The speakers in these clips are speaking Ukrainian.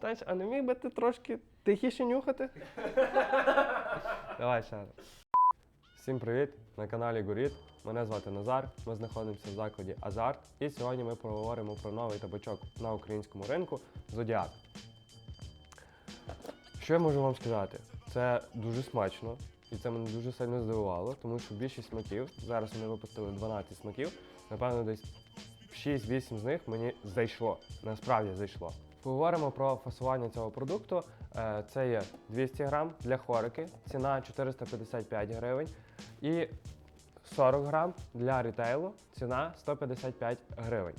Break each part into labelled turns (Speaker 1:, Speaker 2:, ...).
Speaker 1: Знаєш, а не міг би ти трошки тихіше нюхати? Давай ще раз. Всім привіт! На каналі Горіт. Мене звати Назар. Ми знаходимося в закладі Азарт. І сьогодні ми поговоримо про новий табачок на українському ринку Зодіак. Що я можу вам сказати? Це дуже смачно, і це мене дуже сильно здивувало, тому що більшість смаків, зараз вони випустили 12 смаків, напевно, десь 6-8 з них мені зайшло. Насправді зайшло. Поговоримо про фасування цього продукту. Е, Це є 200 грам для хорики, ціна 455 гривень. І 40 грам для рітейлу, ціна 155 гривень.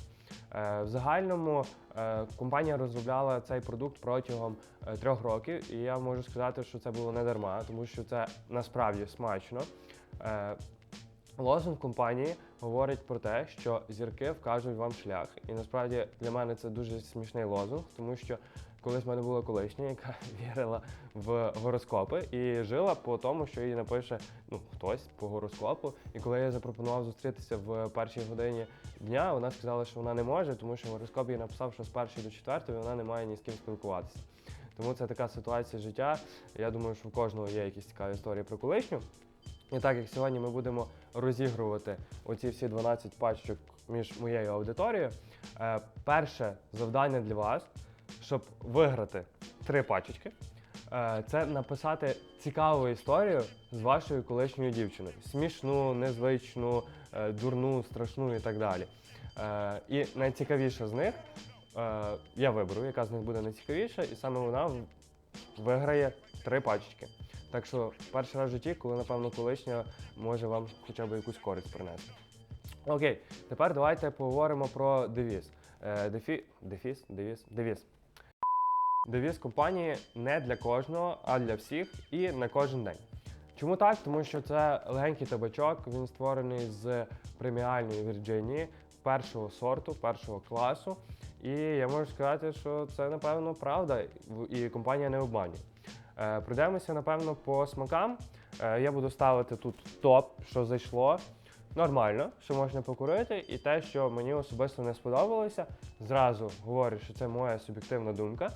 Speaker 1: Е, В загальному е, компанія розробляла цей продукт протягом трьох років, і я можу сказати, що це було не дарма, тому що це насправді смачно. Лозунг компанії говорить про те, що зірки вкажуть вам шлях. І насправді для мене це дуже смішний лозунг, тому що колись в мене була колишня, яка вірила в гороскопи і жила по тому, що їй напише ну хтось по гороскопу. І коли я запропонував зустрітися в першій годині дня, вона сказала, що вона не може, тому що гороскоп їй написав, що з першої до четвертої вона не має ні з ким спілкуватися. Тому це така ситуація життя. Я думаю, що в кожного є якісь цікаві історії про колишню. І так як сьогодні ми будемо розігрувати оці всі 12 пачок між моєю аудиторією, е, перше завдання для вас, щоб виграти три пачечки, е, це написати цікаву історію з вашою колишньою дівчиною. Смішну, незвичну, е, дурну, страшну і так далі. І найцікавіша з них я виберу, яка з них буде найцікавіша, і саме вона виграє три пачечки. Так що перший раз в житті, коли, напевно, колишня може вам хоча б якусь користь принести. Окей, тепер давайте поговоримо про девіз. Е, дефі... Дефіс? Девіз? Девіз. Девіз компанії не для кожного, а для всіх і на кожен день. Чому так? Тому що це легенький табачок, він створений з преміальної Вірджинії першого сорту, першого класу. І я можу сказати, що це напевно правда, і компанія не обманює. Е, Пройдемося, напевно, по смакам. Е, Я буду ставити тут топ, що зайшло. Нормально, що можна покурити, і те, що мені особисто не сподобалося, зразу говорю, що це моя суб'єктивна думка.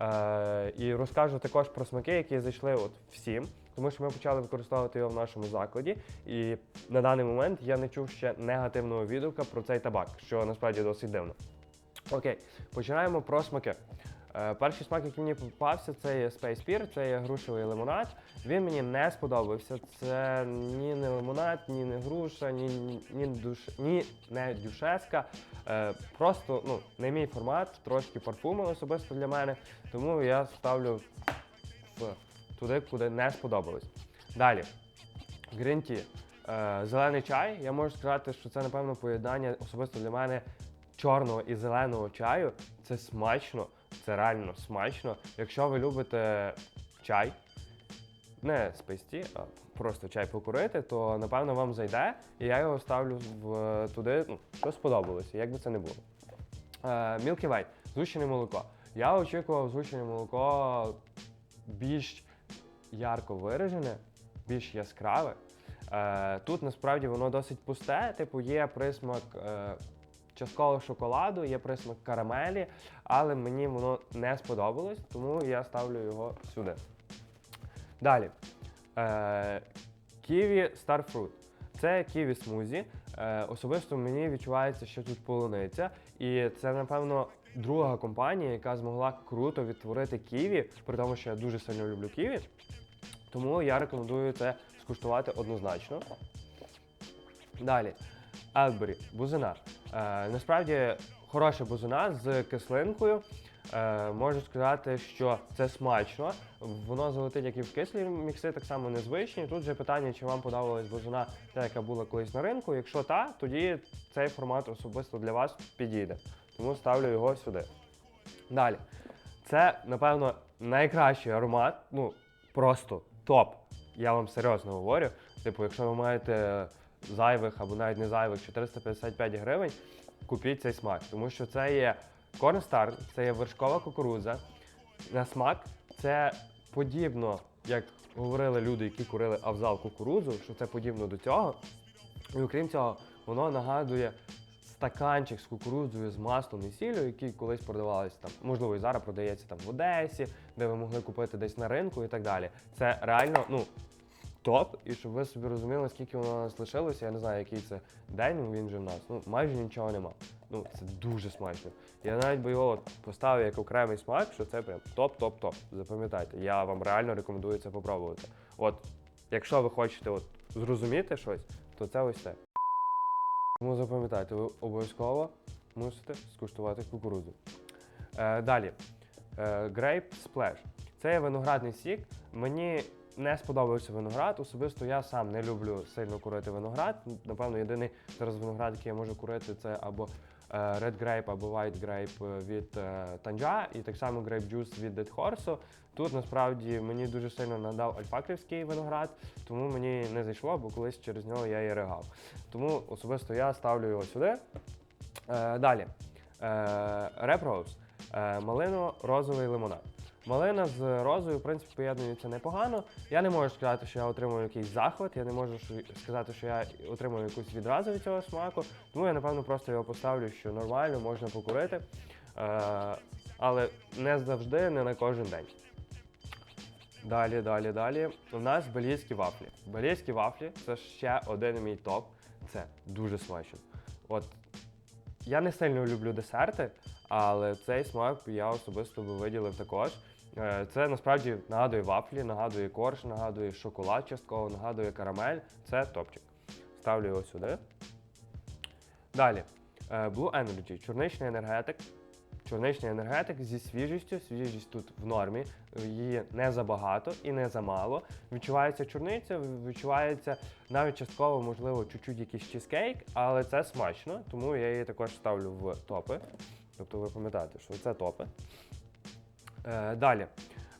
Speaker 1: Е, і розкажу також про смаки, які зайшли от всім, тому що ми почали використовувати його в нашому закладі. І на даний момент я не чув ще негативного відгука про цей табак, що насправді досить дивно. Окей, починаємо про смаки. Е, перший смак, який мені попався, це є Space Pear, це є грушевий лимонад. Він мені не сподобався. Це ні не лимонад, ні не груша, ні, ні, душ, ні не дюшеска. Е, просто ну, не мій формат, трошки парфуми особисто для мене. Тому я ставлю туди, куди не сподобалось. Далі. Tea. Е, зелений чай. Я можу сказати, що це, напевно, поєднання особисто для мене чорного і зеленого чаю. Це смачно, це реально смачно. Якщо ви любите чай, не списті, а просто чай покурити, то напевно вам зайде. І я його ставлю в, туди, ну, що сподобалося, як би це не було. Е, Milky Way, згущене молоко. Я очікував згущене молоко більш ярко виражене, більш яскраве. Е, тут насправді воно досить пусте, типу є присмак часткового шоколаду, є присмак карамелі, але мені воно не сподобалось, тому я ставлю його сюди. Далі. Е, Ківі Starfruit. Це ківі смузі. Е, особисто мені відчувається, що тут полуниця. І це, напевно, друга компанія, яка змогла круто відтворити ківі, при тому, що я дуже сильно люблю ківі. Тому я рекомендую це скуштувати однозначно. Далі. Елбері, бузина. Е, насправді хороша бузина з кислинкою. Е, можу сказати, що це смачно. Воно залетить, як і в кислі мікси, так само незвичні. Тут же питання, чи вам подобалась бузина, та, яка була колись на ринку. Якщо так, тоді цей формат особисто для вас підійде. Тому ставлю його сюди. Далі. Це, напевно, найкращий аромат. Ну, просто топ. Я вам серйозно говорю. Типу, якщо ви маєте зайвих або навіть не зайвих 455 гривень, купіть цей смак. Тому що це є корнстар, це є вершкова кукурудза. На смак це подібно, як говорили люди, які курили авзал кукурудзу, що це подібно до цього. І окрім цього, воно нагадує стаканчик з кукурудзою, з маслом і сіллю, який колись продавалися там, можливо, і зараз продається там в Одесі, де ви могли купити десь на ринку і так далі. Це реально, ну. Топ, і щоб ви собі розуміли, скільки воно нас лишилося, я не знаю, який це день, він же в нас. Ну, майже нічого нема. Ну, це дуже смачно. Я навіть би його поставив як окремий смак, що це прям топ-топ-топ. Запам'ятайте, я вам реально рекомендую це попробувати. От, якщо ви хочете от, зрозуміти щось, то це ось це. Тому запам'ятайте, ви обов'язково мусите скуштувати кукурудзу. Е, далі. Е, Grape Splash. Це виноградний сік. Мені не сподобався виноград. Особисто я сам не люблю сильно курити виноград. Напевно, єдиний зараз виноград, який я можу курити, це або е, Red Grape, або White Grape від е, Танджа, і так само Grape Juice від Dead Horse. Тут насправді мені дуже сильно надав альфакрівський виноград, тому мені не зайшло, бо колись через нього я і ригав. Тому особисто я ставлю його сюди. Е, далі. Е, Rep Е, малино-розовий лимонад. Малина з розою, в принципі, поєднується непогано. Я не можу сказати, що я отримую якийсь захват, я не можу сказати, що я отримую якусь відразу від цього смаку. Тому я, напевно, просто його поставлю, що нормально, можна покурити. Е, але не завжди, не на кожен день. Далі, далі, далі. У нас бельгійські вафлі. Бельгійські вафлі це ще один мій топ. Це дуже смачно. От я не сильно люблю десерти, але цей смак я особисто би виділив також. Е, Це насправді нагадує вафлі, нагадує корж, нагадує шоколад частково, нагадує карамель. Це топчик. Ставлю його сюди. Далі. Е, Blue Energy, чорничний енергетик. Чорничний енергетик зі свіжістю. Свіжість тут в нормі. Її не забагато і не замало. Відчувається чорниця, відчувається навіть частково, можливо, чуть-чуть якийсь чизкейк, але це смачно, тому я її також ставлю в топи. Тобто ви пам'ятаєте, що це топи. Е, далі.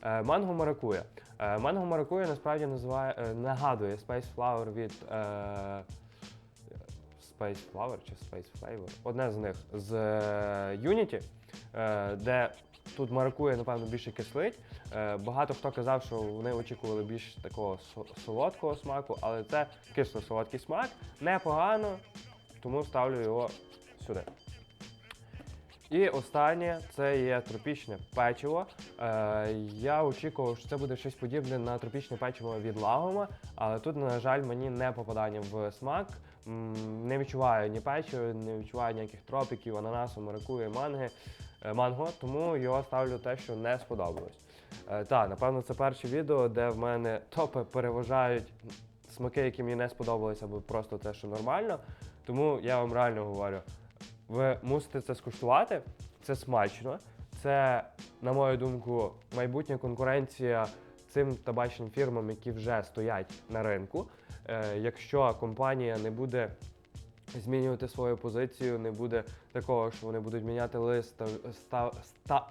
Speaker 1: Е, манго маракуя. Е, манго маракуя насправді називає, нагадує Space Flower від Space Flower чи Space Flavor. Одне з них з Unity, де тут маракуя, напевно, більше кислить. Багато хто казав, що вони очікували більш такого солодкого смаку, але це кисло-солодкий смак. Непогано, тому ставлю його сюди. І останнє це є тропічне печиво. Е, я очікував, що це буде щось подібне на тропічне печиво від Лагома, але тут, на жаль, мені не попадання в смак. Не відчуваю ні печива, не відчуваю ніяких тропіків, ананасу, маракуї, манги, е, манго, тому його ставлю те, що не сподобалось. Е, так, напевно, це перше відео, де в мене топи переважають смаки, які мені не сподобалися, або просто те, що нормально. Тому я вам реально говорю, ви мусите це скуштувати. Це смачно. Це, на мою думку, майбутня конкуренція цим табачним фірмам, які вже стоять на ринку. Е, якщо компанія не буде змінювати свою позицію, не буде такого, що вони будуть міняти лист, та- ста, ста,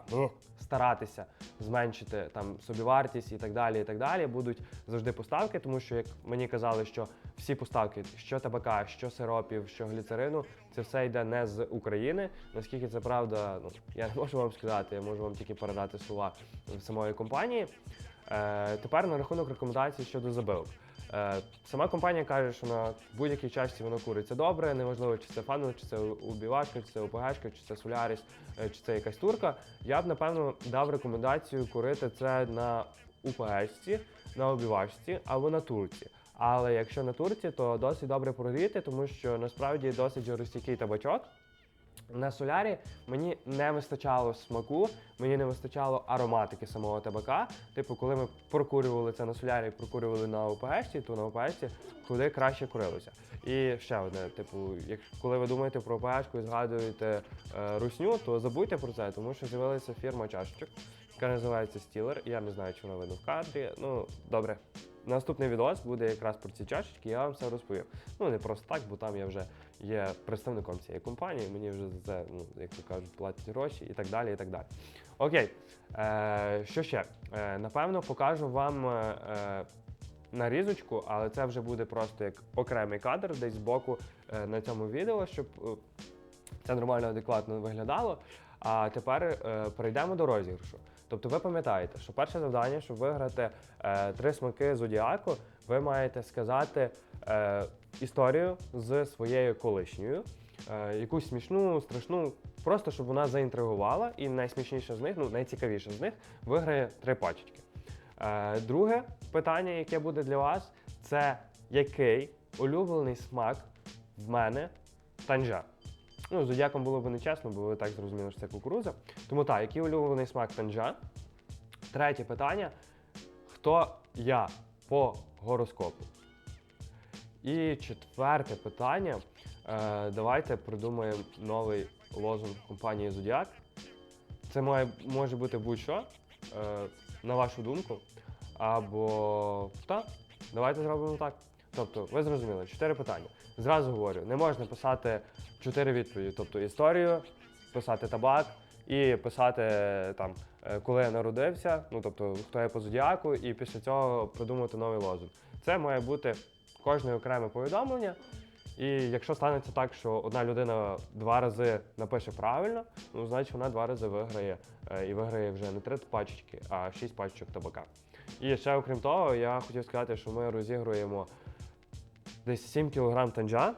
Speaker 1: старатися зменшити там собівартість і так далі. І так далі. Будуть завжди поставки, тому що як мені казали, що всі поставки, що табака, що сиропів, що гліцерину, це все йде не з України. Наскільки це правда, ну я не можу вам сказати, я можу вам тільки передати слова самої компанії. Е, тепер на рахунок рекомендацій щодо забивок. Е, сама компанія каже, що на будь-якій часті воно куриться добре, неважливо, чи це фанел, чи це убівашка, чи це ОПГшка, чи це Соляріс, е, чи це якась турка. Я б напевно дав рекомендацію курити це на УПГшці, на обівашці або на турці. Але якщо на турці, то досить добре прогріти, тому що насправді досить жорстокий табачок. На солярі мені не вистачало смаку, мені не вистачало ароматики самого табака. Типу, коли ми прокурювали це на солярі, прокурювали на ОПГшці, то на ОПГшці куди краще курилося. І ще одне, типу, як коли ви думаєте про ОПГшку і згадуєте е, русню, то забудьте про це, тому що з'явилася фірма чашечок, яка називається Стілер. Я не знаю, чи вона видно в кадрі. Ну, добре. Наступний відос буде якраз про ці чашечки, я вам все розповім. Ну не просто так, бо там я вже є представником цієї компанії, мені вже за це, ну, як то кажуть, платять гроші і так далі. і так далі. Окей, е, що ще? Е, напевно, покажу вам е, е, нарізочку, але це вже буде просто як окремий кадр десь збоку е, на цьому відео, щоб е, це нормально, адекватно виглядало. А тепер е, перейдемо до розіграшу. Тобто ви пам'ятаєте, що перше завдання, щоб виграти е, три смаки зодіаку, ви маєте сказати е, історію з своєю колишньою. Е, якусь смішну, страшну, просто щоб вона заінтригувала, і найсмішніша з них, ну найцікавіша з них, виграє три пачечки. Е, друге питання, яке буде для вас, це який улюблений смак в мене танжа. Ну, зодіаком було б нечесно, бо ви так зрозуміли, що це кукурудза. Тому так, який улюблений смак танжа? Третє питання: хто я по гороскопу? І четверте питання. Е, давайте придумаємо новий лозунг компанії Зодіак. Це має, може бути будь-що, е, на вашу думку. Або так, давайте зробимо так. Тобто, ви зрозуміли, чотири питання. Зразу говорю, не можна писати чотири відповіді. Тобто історію, писати табак і писати там, е, коли я народився, ну тобто хто я по зодіаку, і після цього придумати новий лозунг. Це має бути кожне окреме повідомлення. І якщо станеться так, що одна людина два рази напише правильно, ну значить вона два рази виграє е, і виграє вже не три пачечки, а шість пачечок табака. І ще окрім того, я хотів сказати, що ми розігруємо десь 7 кг танджа.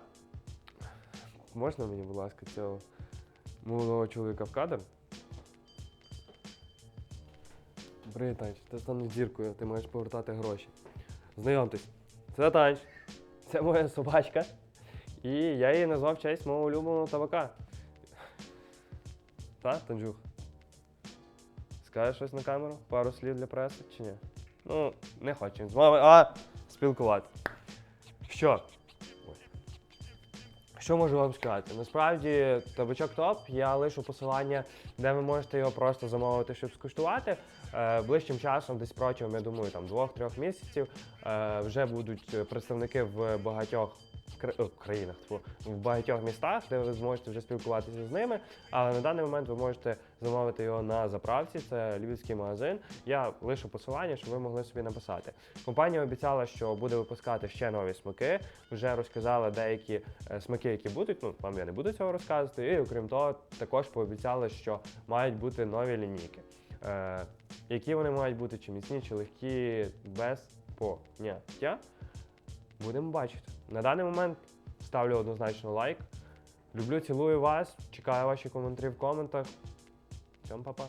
Speaker 1: Можна мені, будь ласка, цього молодого чоловіка в кадр? Привіт, Танч, ти станеш зіркою, ти маєш повертати гроші. Знайомтесь, це Танч, це моя собачка. І я її назвав честь мого улюбленого табака. Та, Танджух? Скажеш щось на камеру? Пару слів для преси чи ні? Ну, не хочу з вами, а спілкуватися. Що? Що можу вам сказати? Насправді, табачок топ, я лишу посилання, де ви можете його просто замовити, щоб скуштувати. Е, ближчим часом, десь протягом, я думаю, там двох-трьох місяців е, вже будуть представники в багатьох країнах, тьфу, в багатьох містах, де ви зможете вже спілкуватися з ними. Але на даний момент ви можете замовити його на заправці. Це львівський магазин. Я лишу посилання, щоб ви могли собі написати. Компанія обіцяла, що буде випускати ще нові смаки. Вже розказала деякі е, смаки, які будуть. Ну вам я не буду цього розказувати. І окрім того, також пообіцяли, що мають бути нові лінійки. Е, які вони мають бути, чи міцні, чи легкі, без поняття. Будемо бачити. На даний момент ставлю однозначно лайк. Люблю, цілую вас. Чекаю ваші коментарі в коментах. Всім па-па.